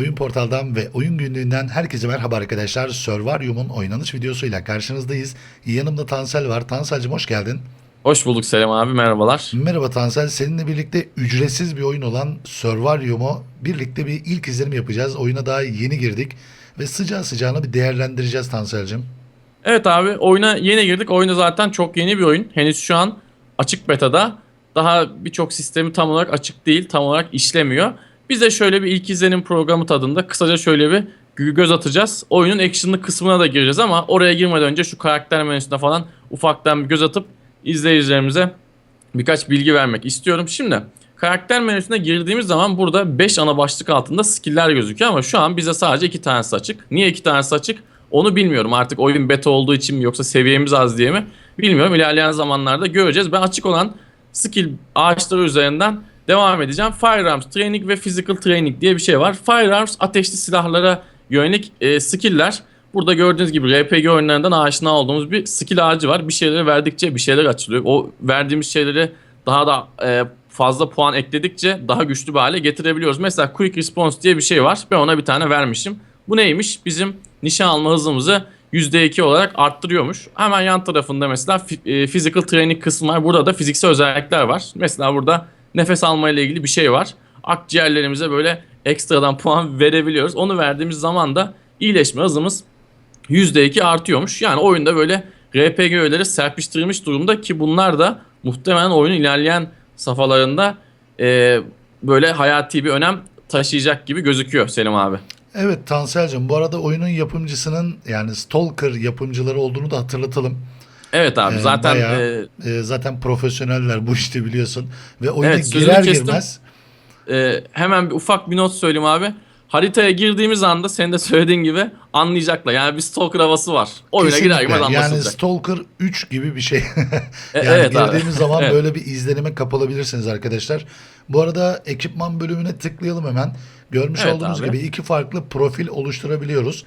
Oyun Portal'dan ve Oyun Günlüğü'nden herkese merhaba arkadaşlar. Survarium'un oynanış videosuyla karşınızdayız. Yanımda Tansel var. Tansel'cim hoş geldin. Hoş bulduk Selam abi merhabalar. Merhaba Tansel. Seninle birlikte ücretsiz bir oyun olan Survarium'u birlikte bir ilk izlenim yapacağız. Oyuna daha yeni girdik ve sıcağı sıcağına bir değerlendireceğiz Tansel'cim. Evet abi oyuna yeni girdik. Oyunda zaten çok yeni bir oyun. Henüz şu an açık beta'da. Daha birçok sistemi tam olarak açık değil, tam olarak işlemiyor. Biz de şöyle bir ilk izlenim programı tadında kısaca şöyle bir gö- göz atacağız. Oyunun action'lı kısmına da gireceğiz ama oraya girmeden önce şu karakter menüsüne falan ufaktan bir göz atıp izleyicilerimize birkaç bilgi vermek istiyorum. Şimdi karakter menüsüne girdiğimiz zaman burada 5 ana başlık altında skill'ler gözüküyor ama şu an bize sadece 2 tanesi açık. Niye 2 tanesi açık? Onu bilmiyorum. Artık oyun beta olduğu için mi yoksa seviyemiz az diye mi? Bilmiyorum. İlerleyen zamanlarda göreceğiz. Ben açık olan skill ağaçları üzerinden devam edeceğim. Firearms Training ve Physical Training diye bir şey var. Firearms ateşli silahlara yönelik e, skill'ler. Burada gördüğünüz gibi RPG oyunlarından aşina olduğumuz bir skill ağacı var. Bir şeyleri verdikçe bir şeyler açılıyor. O verdiğimiz şeyleri daha da e, fazla puan ekledikçe daha güçlü bir hale getirebiliyoruz. Mesela Quick Response diye bir şey var. Ben ona bir tane vermişim. Bu neymiş? Bizim nişan alma hızımızı %2 olarak arttırıyormuş. Hemen yan tarafında mesela e, Physical Training kısmı var. Burada da fiziksel özellikler var. Mesela burada nefes alma ile ilgili bir şey var. Akciğerlerimize böyle ekstradan puan verebiliyoruz. Onu verdiğimiz zaman da iyileşme hızımız %2 artıyormuş. Yani oyunda böyle RPG öğeleri serpiştirilmiş durumda ki bunlar da muhtemelen oyunun ilerleyen safhalarında e, böyle hayati bir önem taşıyacak gibi gözüküyor Selim abi. Evet Tansel'cim bu arada oyunun yapımcısının yani Stalker yapımcıları olduğunu da hatırlatalım. Evet abi Ee, zaten bayağı- e, Ee, zaten profesyoneller bu işte biliyorsun. Ve oyuna Evet, girer kestim. girmez e, hemen bir ufak bir not söyleyeyim abi. Haritaya girdiğimiz anda senin de söylediğin gibi anlayacaklar. Yani bir stalker havası var. Oyuna girer girmez Yani anlaşılacak. Stalker 3 gibi bir şey. E, yani evet abi. girdiğimiz zaman Evet. böyle bir izlenime kapılabilirsiniz arkadaşlar. Bu arada ekipman bölümüne tıklayalım hemen. Görmüş Evet olduğunuz abi. gibi iki farklı profil oluşturabiliyoruz.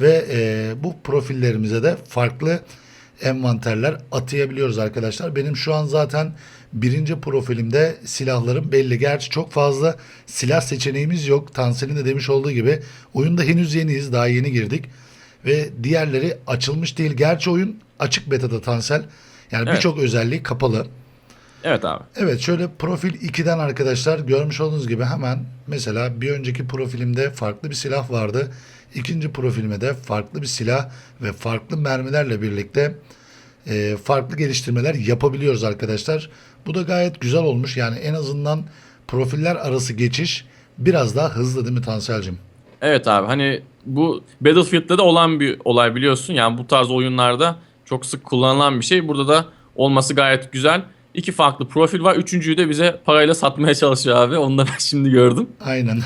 Ve e, bu profillerimize de farklı envanterler atayabiliyoruz arkadaşlar. Benim şu an zaten birinci profilimde silahlarım belli. Gerçi çok fazla silah seçeneğimiz yok. Tansel'in de demiş olduğu gibi oyunda henüz yeniyiz. Daha yeni girdik. Ve diğerleri açılmış değil. Gerçi oyun açık beta'da Tansel. Yani Evet. birçok özelliği kapalı. Evet abi. Evet şöyle profil 2'den arkadaşlar görmüş olduğunuz gibi hemen mesela bir önceki profilimde farklı bir silah vardı. İkinci profilime de farklı bir silah ve farklı mermilerle birlikte e, farklı geliştirmeler yapabiliyoruz arkadaşlar. Bu da gayet güzel olmuş. Yani en azından profiller arası geçiş biraz daha hızlı değil mi Tansel'cim? Evet abi hani bu Battlefield'de de olan bir olay biliyorsun. Yani bu tarz oyunlarda çok sık kullanılan bir şey. Burada da olması gayet güzel. İki farklı profil var. Üçüncüyü de bize parayla satmaya çalışıyor abi. Onu da ben şimdi gördüm. Aynen.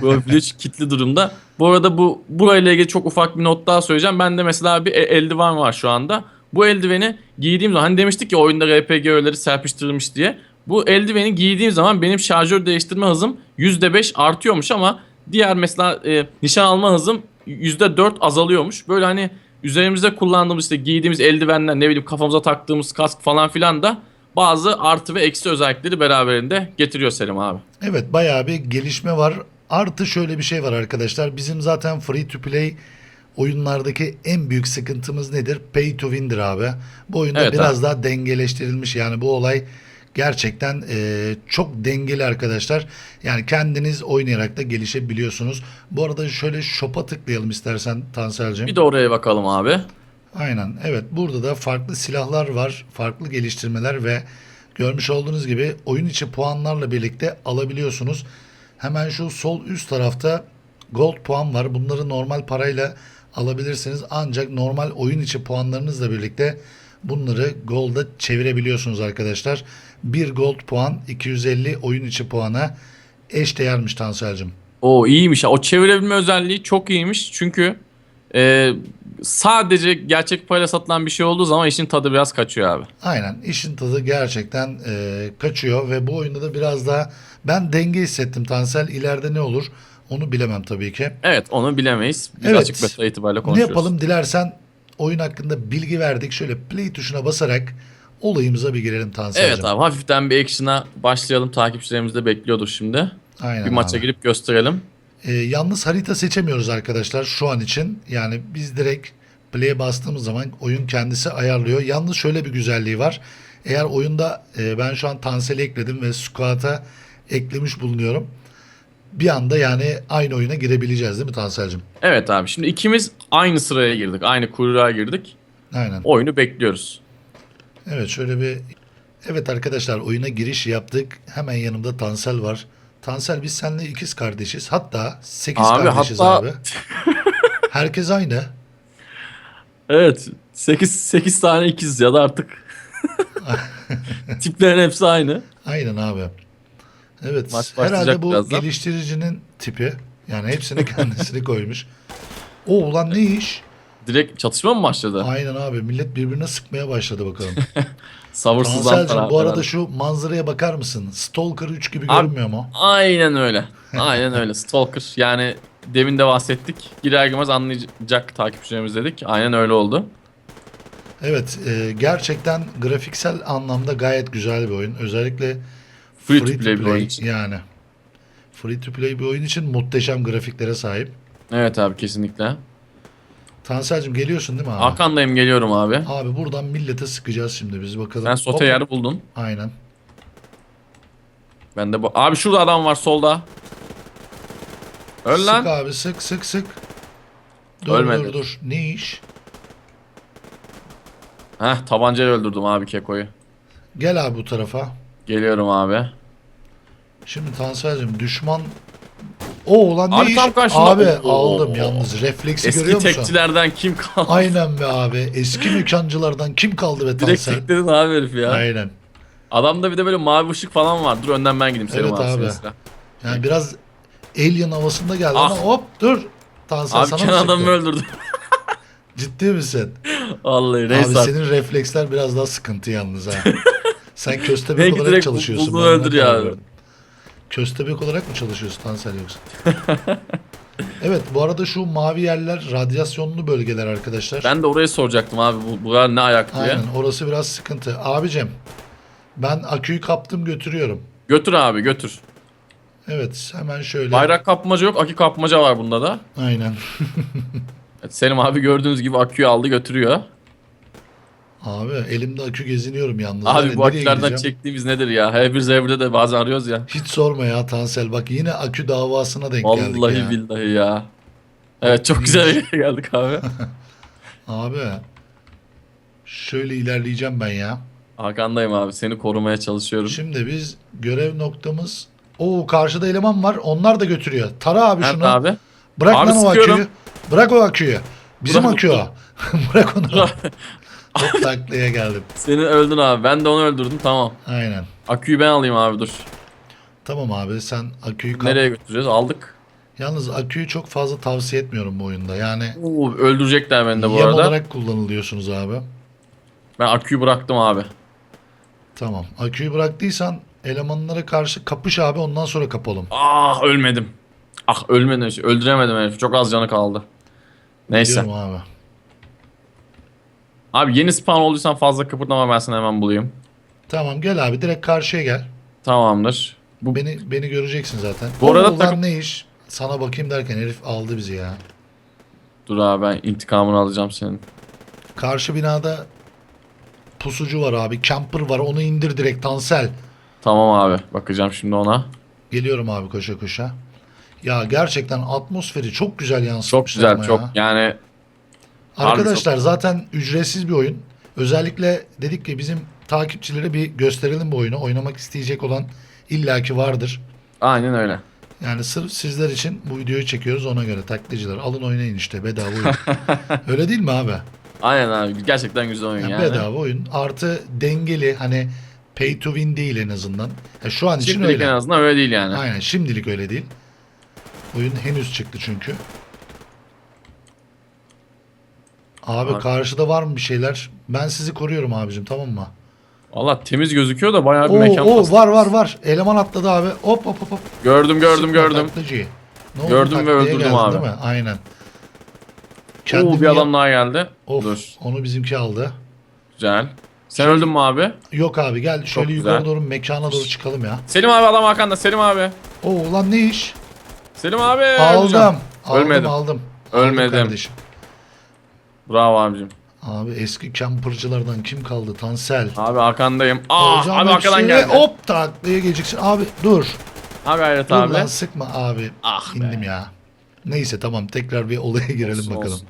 Profil 3 kitli durumda. Bu arada bu burayla ilgili çok ufak bir not daha söyleyeceğim. Bende mesela bir e- eldiven var şu anda. Bu eldiveni giydiğim zaman hani demiştik ya oyunda RPG öğeleri serpiştirilmiş diye. Bu eldiveni giydiğim zaman benim şarjör değiştirme hızım %5 artıyormuş ama diğer mesela e, nişan alma hızım %4 azalıyormuş. Böyle hani üzerimizde kullandığımız işte giydiğimiz eldivenler ne bileyim kafamıza taktığımız kask falan filan da bazı artı ve eksi özellikleri beraberinde getiriyor Selim abi. Evet bayağı bir gelişme var. Artı şöyle bir şey var arkadaşlar. Bizim zaten free to play oyunlardaki en büyük sıkıntımız nedir? Pay to win'dir abi. Bu oyunda Evet biraz abi. daha dengeleştirilmiş. Yani bu olay gerçekten e, çok dengeli arkadaşlar. Yani kendiniz oynayarak da gelişebiliyorsunuz. Bu arada şöyle shop'a tıklayalım istersen Tansel'cim. Bir de oraya bakalım abi. Aynen evet burada da farklı silahlar var, farklı geliştirmeler ve görmüş olduğunuz gibi oyun içi puanlarla birlikte alabiliyorsunuz. Hemen şu sol üst tarafta gold puan var. Bunları normal parayla alabilirsiniz. Ancak normal oyun içi puanlarınızla birlikte bunları gold'a çevirebiliyorsunuz arkadaşlar. Bir gold puan 250 oyun içi puana eş değermiş Tansel'cim. O iyiymiş. O çevirebilme özelliği çok iyiymiş. Çünkü e, sadece gerçek parayla satılan bir şey olduğu zaman işin tadı biraz kaçıyor abi. Aynen işin tadı gerçekten e, kaçıyor ve bu oyunda da biraz daha ben denge hissettim Tansel ileride ne olur onu bilemem tabii ki. Evet onu bilemeyiz. Biz Evet. açık beta itibariyle Ne konuşuyoruz. yapalım dilersen oyun hakkında bilgi verdik şöyle play tuşuna basarak olayımıza bir girelim Tansel'cim. Evet abi hafiften bir action'a başlayalım. Takipçilerimiz de bekliyordur şimdi. Aynen bir maça abi. girip gösterelim. Ee, yalnız harita seçemiyoruz arkadaşlar şu an için. Yani biz direkt play'e bastığımız zaman oyun kendisi ayarlıyor. Yalnız şöyle bir güzelliği var. Eğer oyunda e, ben şu an Tansel'i ekledim ve Squat'a eklemiş bulunuyorum. Bir anda yani aynı oyuna girebileceğiz değil mi Tansel'cim? Evet abi şimdi ikimiz aynı sıraya girdik. Aynı kuyruğa girdik. Aynen. Oyunu bekliyoruz. Evet şöyle bir... Evet arkadaşlar oyuna giriş yaptık. Hemen yanımda Tansel var. Tansel biz seninle ikiz kardeşiz. Hatta sekiz Abi, kardeşiz hatta- abi. Herkes aynı. Evet 8, 8 tane ikiz ya da artık. Tiplerin hepsi aynı. Aynen abi. Evet. Maç herhalde bu birazdan. geliştiricinin tipi. Yani hepsini kendisini koymuş. O ulan ne iş? Direkt çatışma mı başladı? Aynen abi. Millet birbirine sıkmaya başladı bakalım. Tansel'cim abi bu arada şu manzaraya bakar mısın? Stalker 3 gibi Abi- görünmüyor mu? Aynen öyle. Aynen öyle. Stalker. Yani demin de bahsettik. Girer girmez anlayacak takipçilerimiz dedik. Aynen öyle oldu. Evet. e, gerçekten grafiksel anlamda gayet güzel bir oyun. Özellikle Free to play bir oyun için. Yani. Free to play bir oyun için muhteşem grafiklere sahip. Evet abi kesinlikle. Tansel'cim geliyorsun değil mi abi? Hakan'dayım geliyorum abi. Abi buradan millete sıkacağız şimdi biz bakalım. Sen sote Hop. yeri buldun. Aynen. Ben de bu. Abi şurada adam var solda. Öl Sık lan. abi sık sık sık. Dur Ölmedi. dur dur. Ne iş? Heh tabancayla öldürdüm abi Keko'yu. Gel abi bu tarafa. Geliyorum abi. Şimdi Tansel'cim düşman... O ulan ne Abi iş? Abi Oo. aldım yalnız. Refleksi Eski görüyor musun? tekçilerden kim kaldı? Aynen be abi. Eski mekancılardan kim kaldı be Direkt Tansel? tekledin abi herif ya. Aynen. Adamda bir de böyle mavi ışık falan var. Dur önden ben gideyim Selim Evet abi. abi. mesela. Yani biraz alien havasında geldi Ah. ama hop dur. Tansel Abi sana mı adamı sıktı? öldürdü. Ciddi misin? Vallahi Abi neyse artık. senin refleksler biraz daha sıkıntı yalnız ha. Sen köstebek Belki olarak direkt çalışıyorsun. bulduğunu ben ona öldürüyor karar abi. verdim. Köstebek olarak mı çalışıyorsun Tansel yoksa? evet bu arada şu mavi yerler radyasyonlu bölgeler arkadaşlar. Ben de orayı soracaktım abi. Bu, buralar ne ayak diye. Aynen orası biraz sıkıntı. Abicim ben aküyü kaptım götürüyorum. Götür abi götür. Evet hemen şöyle. Bayrak kapmaca yok. Akü kapmaca var bunda da. Aynen. Evet, Selim abi gördüğünüz gibi aküyü aldı götürüyor. Abi elimde akü geziniyorum yalnız. Abi Yani bu akülerden çektiğimiz nedir ya? H1Z1'de de bazen arıyoruz ya. Hiç sorma ya Tansel bak yine akü davasına denk geldik Vallahi ya. billahi ya. Evet çok güzel bir yere geldik abi. Abi şöyle ilerleyeceğim ben ya. Hakan'dayım abi. Seni korumaya çalışıyorum. Şimdi biz görev noktamız o karşıda eleman var. Onlar da götürüyor. Tara abi Nerede şunu. abi? Bırak Abi lan o sıkıyorum. aküyü. Bırak o aküyü. Bizim Bırak- akü o. Bırak onu. Hop taklaya geldim. Seni öldün abi. Ben de onu öldürdüm. Tamam. Aynen. Aküyü ben alayım abi dur. Tamam abi sen aküyü kap. Nereye götüreceğiz? Aldık. Yalnız aküyü çok fazla tavsiye etmiyorum bu oyunda. Yani Oo, öldürecekler beni de bu yem arada. olarak kullanılıyorsunuz abi. Ben aküyü bıraktım abi. Tamam. Aküyü bıraktıysan elemanlara karşı kapış abi ondan sonra kapalım. Ah ölmedim. Ah ölmedim. Öldüremedim herifi. Çok az canı kaldı. Neyse. Diyorum abi. Abi yeni spawn olduysan fazla kıpırdama ben seni hemen bulayım. Tamam gel abi direkt karşıya gel. Tamamdır. Bu Beni beni göreceksin zaten. Bu arada takım- ne iş? Sana bakayım derken herif aldı bizi ya. dur abi ben intikamını alacağım senin. Karşı binada pusucu var abi. Camper var. Onu indir direkt Tansel. Tamam abi. Bakacağım şimdi ona. Geliyorum abi koşa koşa. Ya gerçekten atmosferi çok güzel yansıtmışlar Çok güzel çok. ya. Yani Arkadaşlar zaten ücretsiz bir oyun. Özellikle dedik ki bizim takipçilere bir gösterelim bu oyunu. Oynamak isteyecek olan illaki vardır. aynen öyle. Yani sırf sizler için bu videoyu çekiyoruz ona göre taklitciler. Alın oynayın işte bedava oyun. Öyle değil mi abi? Aynen abi. Gerçekten güzel oyun Yani yani. Bedava oyun. Artı dengeli hani pay to win değil en azından. Ya şu an için Şimdilik öyle. en azından öyle değil yani. Aynen şimdilik öyle değil. Oyun henüz çıktı çünkü. Abi Abi. karşıda var mı bir şeyler? Ben sizi koruyorum abicim tamam mı? Valla temiz gözüküyor da bayağı bir Oo, mekan oo, var var var. Eleman atladı abi. Hop hop hop. hop. Gördüm gördüm Sıkma gördüm. taklacıyı. Ne oldu? Gördüm ve Taklaya öldürdüm geldin abi. Değil mi? Aynen. Oo bir adam daha geldi. Of, Dur. onu bizimki aldı. Güzel. Sen öldün mü abi? Yok abi gel şöyle güzel. yukarı doğru mekana doğru çıkalım ya. Selim abi adam Hakan'da. Selim abi. Oo ulan ne iş? Selim abi. Aldım. öleceğim. Aldım Ölmedim. aldım. Ölmedim. Kardeşim. Bravo abicim. Abi eski campercılardan kim kaldı? Tansel. Abi arkandayım. Aa abi arkadan geldi. Hop taklaya geleceksin. Abi dur. Ha gayret Dur abi. lan sıkma abi. Ah be. İndim ya. Neyse tamam tekrar bir olaya girelim Olsun, bakalım. olsun.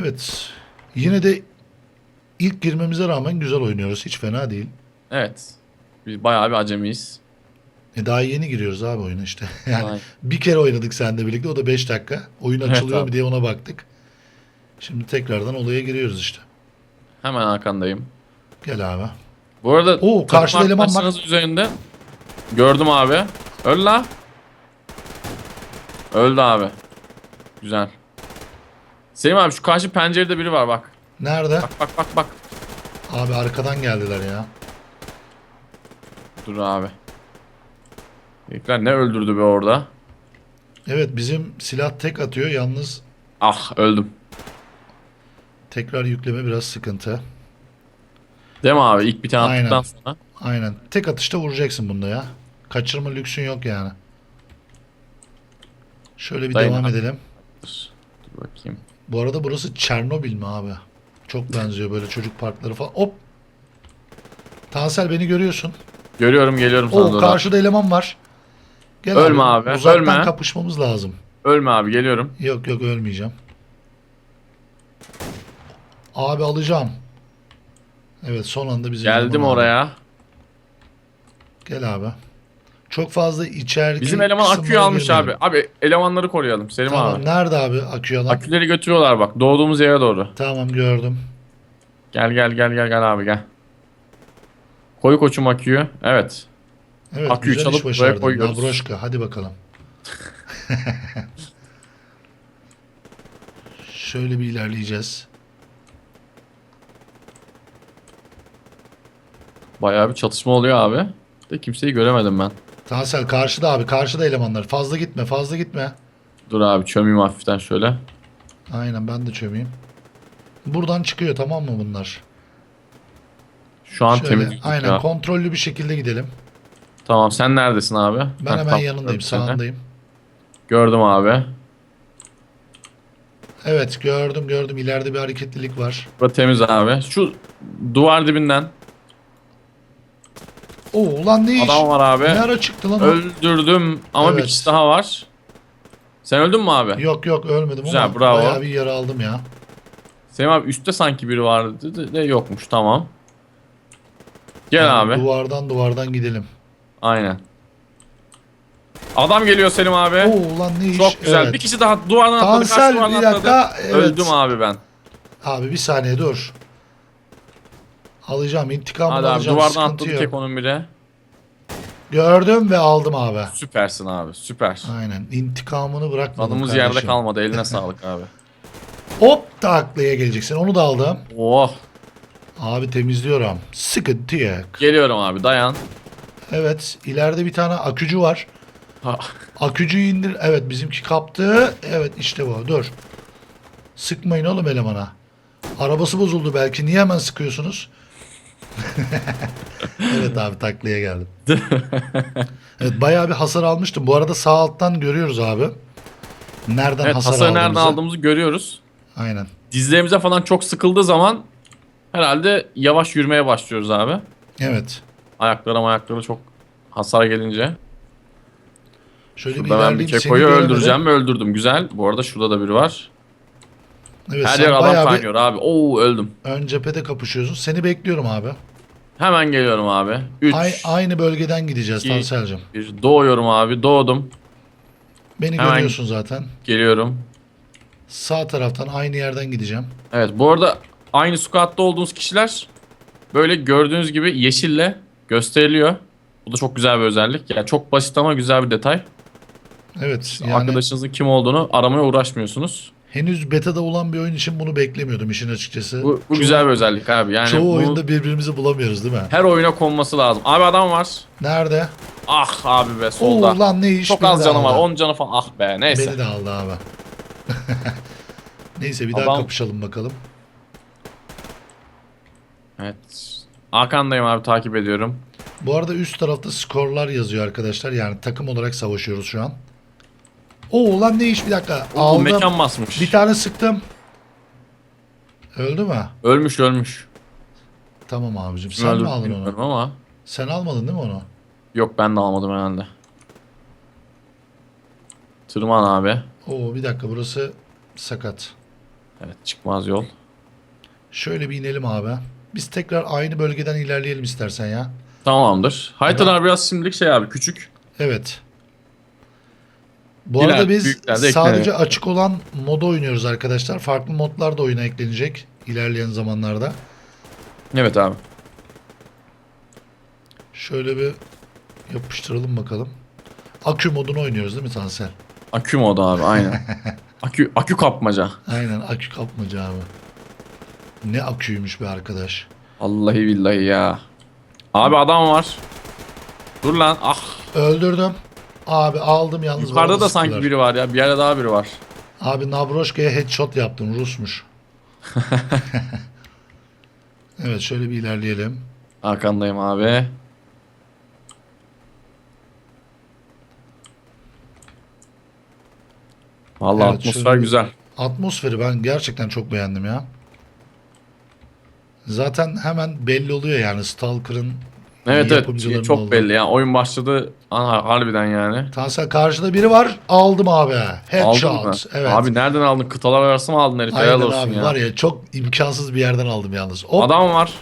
Evet. Yine de ilk girmemize rağmen güzel oynuyoruz. Hiç fena değil. Evet. Biz bayağı bir acemiyiz. E daha yeni giriyoruz abi oyuna işte. Yani Vay. bir kere oynadık seninle birlikte. O da 5 dakika. Oyun açılıyor mu diye ona baktık. Şimdi tekrardan olaya giriyoruz işte. Hemen arkandayım. Gel abi. Bu arada Oo, karşıda eleman var. üzerinde. Gördüm abi. Öl la. Öldü abi. Güzel. Selim abi şu karşı pencerede biri var bak. Nerede? Bak bak bak bak. Abi arkadan geldiler ya. Dur abi. Herifler ne öldürdü be orada. Evet bizim silah tek atıyor. Yalnız Ah öldüm. tekrar yükleme biraz sıkıntı. Değil mi abi? İlk bir tane Aynen. attıktan sonra. Aynen. Tek atışta vuracaksın bunda ya. Kaçırma lüksün yok yani. Şöyle bir Dayın devam abi. edelim. Dur, dur bakayım. Bu arada burası Çernobil mi abi? Çok benziyor böyle çocuk parkları falan. Hop. Tansel beni görüyorsun. Görüyorum geliyorum sana O doğru. karşıda eleman var. Gel Ölme abi, Uzaktan ölme. kapışmamız lazım. Ölme abi geliyorum. Yok yok ölmeyeceğim. Abi alacağım. Evet son anda bizim Geldim eleman aldı. oraya. Gel abi. Çok fazla içeriki Bizim eleman aküyü almış abi. Abi elemanları koruyalım Selim Tamam abi. nerede abi aküyü alan? Aküleri götürüyorlar bak doğduğumuz yere doğru. Tamam gördüm. Gel gel gel gel gel abi gel. Koy koçum aküyü. Evet. Evet Aküyü güzel çalıp iş buraya koyuyoruz. Hadi bakalım. Şöyle bir ilerleyeceğiz. Bayağı bir çatışma oluyor abi. De kimseyi göremedim ben. Tansel karşıda abi karşıda elemanlar. Fazla gitme fazla gitme. Dur abi çömeyim hafiften şöyle. Aynen ben de çömeyim. Buradan çıkıyor tamam mı bunlar? Şu an Şöyle, temiz aynen ya. kontrollü bir şekilde gidelim. Tamam sen neredesin abi? Ben hemen tam yanındayım sağındayım. Gördüm abi. Evet gördüm gördüm ileride bir hareketlilik var. Burası temiz abi. Şu duvar dibinden Oo ulan ne iş? adam var abi. Ne ara çıktı lan o? Öldürdüm ama bir Evet. kişi daha var. Sen öldün mü abi? Yok yok ölmedim Güzel, ama bravo. bayağı bir yara aldım ya. Selim abi üstte sanki biri vardı de yokmuş tamam. Gel Yani abi. Duvardan duvardan gidelim. Aynen. Adam geliyor Selim abi. Oo ulan ne iş? Çok güzel. Evet. Bir kişi daha duvardan atladı. Tansel Karşı duvardan bir dakika. atladı. Evet. Öldüm abi ben. Abi bir saniye dur. Alacağım intikamını Hadi abi alacağım. duvardan sıkıntı atladı yok. Keko'nun biri. Gördüm ve aldım abi. Süpersin abi süper. Aynen intikamını bırakmadım Adımız kardeşim. yerde kalmadı. Eline sağlık abi. Hop taklaya geleceksin onu da aldım. Oh. Abi temizliyorum. Sıkıntı yok. Geliyorum abi dayan. Evet ileride bir tane akücü var. Ha, Akücüyü indir. Evet bizimki kaptı. Evet işte bu. Dur. Sıkmayın oğlum elemana. Arabası bozuldu belki. Niye hemen sıkıyorsunuz? evet abi taklaya geldim. evet bayağı bir hasar almıştım. Bu arada sağ alttan görüyoruz abi. Nereden evet hasar nereden aldığımızı. aldığımızı görüyoruz. Aynen. Dizlerimize falan çok sıkıldığı zaman herhalde yavaş yürümeye başlıyoruz abi. Evet. Ayaklara ayaklara çok hasar gelince. Şöyle bir Şurada ben bir kekoyu öldüreceğim ve öldürdüm. Güzel. Bu arada şurada da biri var. Evet, Her yer adam bayağı bir kaynıyor abi. Oo öldüm. ön cephede kapışıyorsun. Seni bekliyorum abi. Hemen geliyorum abi. 3, Ay- aynı bölgeden gideceğiz. Tansel'cim. 1. Doğuyorum abi. Doğdum. Beni Hemen- görüyorsun zaten. Geliyorum. Sağ taraftan aynı yerden gideceğim. Evet bu arada aynı squad'da olduğunuz kişiler böyle gördüğünüz gibi yeşille gösteriliyor. Bu da çok güzel bir özellik. Yani çok basit ama güzel bir detay. Evet yani Arkadaşınızın kim olduğunu aramaya uğraşmıyorsunuz. henüz beta'da olan bir oyun için bunu beklemiyordum işin açıkçası. Bu, bu Çoğu- güzel bir özellik abi. Yani Çoğu bu oyunda birbirimizi bulamıyoruz değil mi? her oyuna konması lazım. Abi adam var. Nerede? Ah abi be Oo solda. lan ne iş? Çok az canı var. aldı. 10 canı falan. Ah be neyse. Beni de aldı abi. Neyse bir daha Adam- kapışalım bakalım. Evet. Arkandayım abi takip ediyorum. Bu arada üst tarafta skorlar yazıyor arkadaşlar. Yani takım olarak savaşıyoruz şu an. Oo lan ne iş bir dakika. Oo, Aldım. mekan basmış. Bir tane sıktım. Öldü mü? Ölmüş ölmüş. Tamam abicim. Sen öldürdü mi aldın onu? ama. Sen almadın değil mi onu? Yok ben de almadım herhalde. Tırman abi. Oo bir dakika burası sakat. Evet çıkmaz yol. Şöyle bir inelim abi. Biz tekrar aynı bölgeden ilerleyelim istersen ya. Tamamdır. Haritalar biraz şimdilik şey abi küçük. Evet. Bu İler- arada biz sadece açık olan moda oynuyoruz arkadaşlar. Farklı modlar da oyuna eklenecek ilerleyen zamanlarda. Evet abi. Şöyle bir yapıştıralım bakalım. Akü modunu oynuyoruz değil mi Tansel? Akü modu abi aynen. akü akü kapmaca. Aynen akü kapmaca abi. Ne aküymüş be arkadaş. Vallahi billahi ya. Abi adam var. Dur lan. Ah. Öldürdüm. Abi aldım yalnız. Yukarıda da sanki biri var ya. Bir yerde daha biri var. Abi Nabroşka'ya headshot yaptım. Rusmuş. evet şöyle bir ilerleyelim. Arkandayım abi. Vallahi Evet, atmosfer şöyle- güzel. Atmosferi ben gerçekten çok beğendim ya. Zaten hemen belli oluyor yani Stalker'ın Evet evet çok olduğu. belli ya. Oyun başladı Aha, harbiden yani. Tansel karşıda biri var. Aldım abi. Headshot. Evet. Abi nereden aldın? Kıtalar arası mı aldın herif? Helal Aynen olsun abi ya. var ya çok imkansız bir yerden aldım yalnız. Hop. Adam var.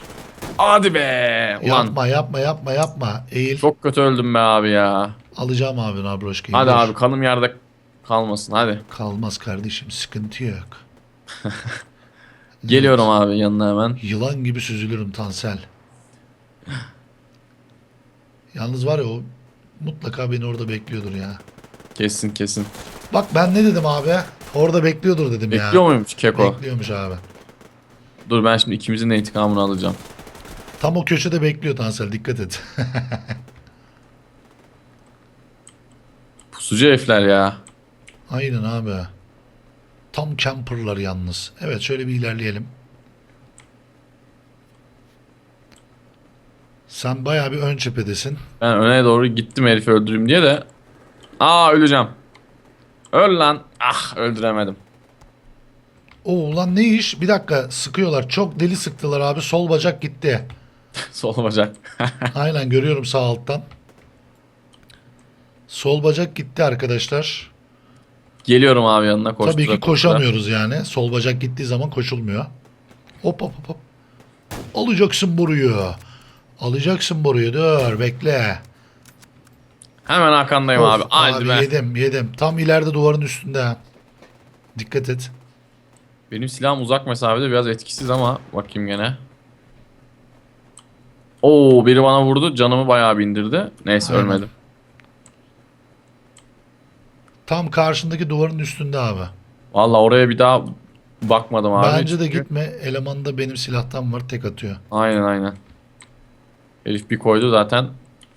Hadi be. Ulan Yapma yapma yapma yapma. Eğil. çok kötü öldüm be abi ya. Alacağım abi Nabroşka'yı. Hadi abi kanım yerde kalmasın hadi. Kalmaz kardeşim sıkıntı yok. Geliyorum abi yanına hemen. Yılan gibi süzülürüm Tansel. Yalnız var ya o mutlaka beni orada bekliyordur ya. Kesin kesin. Bak ben ne dedim abi? Orada bekliyordur dedim ya. Bekliyor muymuş Keko? Bekliyormuş abi. Dur ben şimdi ikimizin de intikamını alacağım. Tam o köşede bekliyor Tansel dikkat et. Pusucu herifler ya. Aynen abi. Tam camperlar yalnız. Evet şöyle bir ilerleyelim. Sen bayağı bir ön cephedesin. Ben öne doğru gittim herifi öldüreyim diye de. Aa öleceğim. Öl lan. Ah öldüremedim. Oo ulan ne iş? Bir dakika sıkıyorlar. Çok deli sıktılar abi. Sol bacak gitti. Sol bacak. Aynen görüyorum sağ alttan. Sol bacak gitti arkadaşlar. Geliyorum abi yanına koştura Tabii ki koştura. koşamıyoruz yani. Sol bacak gittiği zaman koşulmuyor. Hop hop hop hop. Alacaksın boruyu. Alacaksın boruyu. Dur bekle. Hemen arkandayım Of, abi. Haydi be. yedim yedim. Tam ileride duvarın üstünde. Dikkat et. Benim silahım uzak mesafede biraz etkisiz ama bakayım gene. Oo biri bana vurdu. Canımı bayağı bindirdi. Neyse Aynen. ölmedim. Tam karşındaki duvarın üstünde abi. Valla oraya bir daha bakmadım abi. Bence de Çünkü- gitme. Elemanda benim silahtan var tek atıyor. Aynen aynen. Herif bir koydu zaten.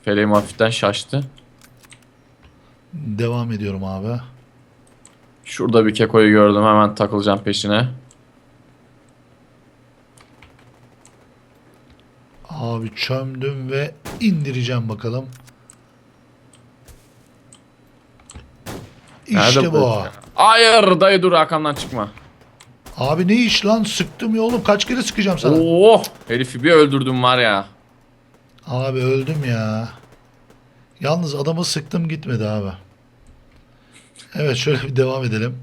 Feleğim hafiften şaştı. Devam ediyorum abi. Şurada bir kekoyu gördüm. Hemen takılacağım peşine. Abi çömdüm ve indireceğim bakalım. İşte bu. Hayır dayı dur arkamdan çıkma. Abi ne iş lan? Sıktım ya oğlum. Kaç kere sıkacağım sana? Oo herifi bir öldürdüm var ya. Abi öldüm ya. Yalnız adama sıktım gitmedi abi. Evet şöyle bir devam edelim.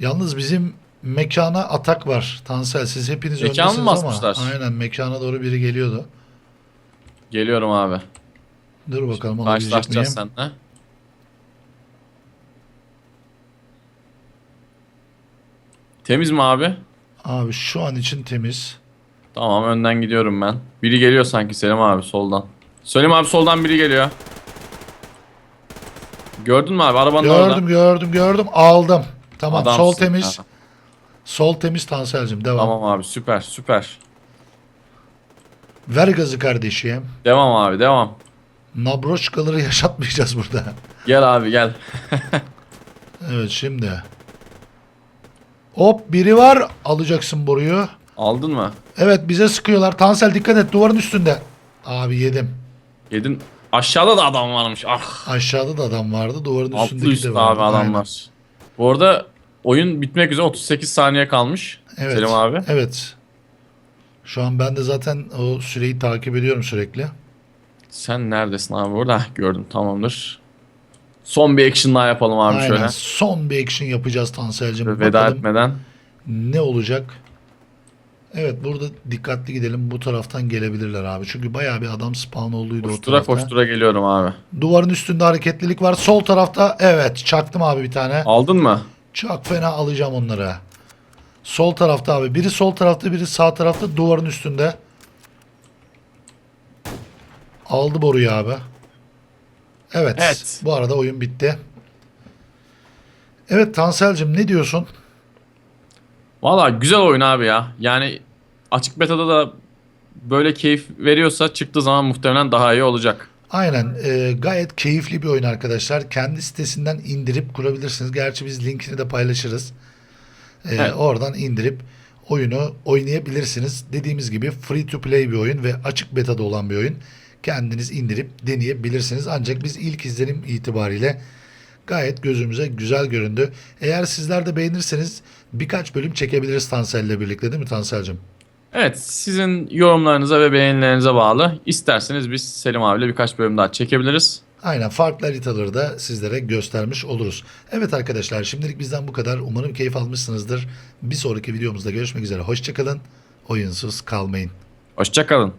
Yalnız bizim mekana atak var. Tansel siz hepiniz Mekan mı öndesiniz ama. basmışlar? Aynen mekana doğru biri geliyordu. Geliyorum abi. Dur bakalım alabilecek miyim? Karşılaşacağız seninle. Temiz mi abi? Abi şu an için temiz. Tamam önden gidiyorum ben. Biri geliyor sanki Selim abi soldan. Selim abi soldan biri geliyor. Gördün mü abi arabanın orada. Gördüm gördüm gördüm aldım. Tamam Adamsın. sol temiz. Sol temiz Tansel'cim devam. Tamam abi süper süper. Ver gazı kardeşim. Devam abi devam. Nabroşkaları yaşatmayacağız burada. Gel abi gel. Evet şimdi. Hop biri var alacaksın boruyu. Aldın mı? Evet bize sıkıyorlar. Tansel dikkat et duvarın üstünde. Abi yedim. Yedin. Aşağıda da adam varmış. Ah. Aşağıda da adam vardı. Duvarın Altlı üstündeki üst de abi vardı. adamlar. Bu arada oyun bitmek üzere 38 saniye kalmış. Aynen. Evet. Selim abi. Evet. Şu an ben de zaten o süreyi takip ediyorum sürekli. Sen neredesin abi burada? Heh, gördüm tamamdır. Son bir action daha yapalım abi Aynen. şöyle. Son bir action yapacağız Tansel'cim. Şöyle Veda Bakalım etmeden. ne olacak? Evet burada dikkatli gidelim. Bu taraftan gelebilirler abi. Çünkü bayağı bir adam spawn olduydu o Koştura tarafta. koştura geliyorum abi. Duvarın üstünde hareketlilik var. Sol tarafta evet çaktım abi bir tane. Aldın mı? Çok fena alacağım onları. Sol tarafta abi. Biri sol tarafta biri sağ tarafta duvarın üstünde. Aldı boruyu abi. Evet. Evet. Bu arada oyun bitti. Evet Tansel'cim ne diyorsun? Valla güzel oyun abi ya. Yani açık beta'da da böyle keyif veriyorsa çıktığı zaman muhtemelen daha iyi olacak. Aynen. e, gayet keyifli bir oyun arkadaşlar. Kendi sitesinden indirip kurabilirsiniz. Gerçi biz linkini de paylaşırız. E, Evet. Oradan indirip oyunu oynayabilirsiniz. Dediğimiz gibi free to play bir oyun ve açık betada olan bir oyun. Kendiniz indirip deneyebilirsiniz. Ancak biz ilk izlenim itibariyle gayet gözümüze güzel göründü. Eğer sizler de beğenirseniz birkaç bölüm çekebiliriz Tansel'le birlikte değil mi Tansel'cim? Evet sizin yorumlarınıza ve beğenilerinize bağlı. İsterseniz biz Selim abiyle birkaç bölüm daha çekebiliriz. Aynen farklı haritaları da sizlere göstermiş oluruz. Evet arkadaşlar şimdilik bizden bu kadar. Umarım keyif almışsınızdır. Bir sonraki videomuzda görüşmek üzere. Hoşçakalın. Oyunsuz kalmayın. Hoşçakalın.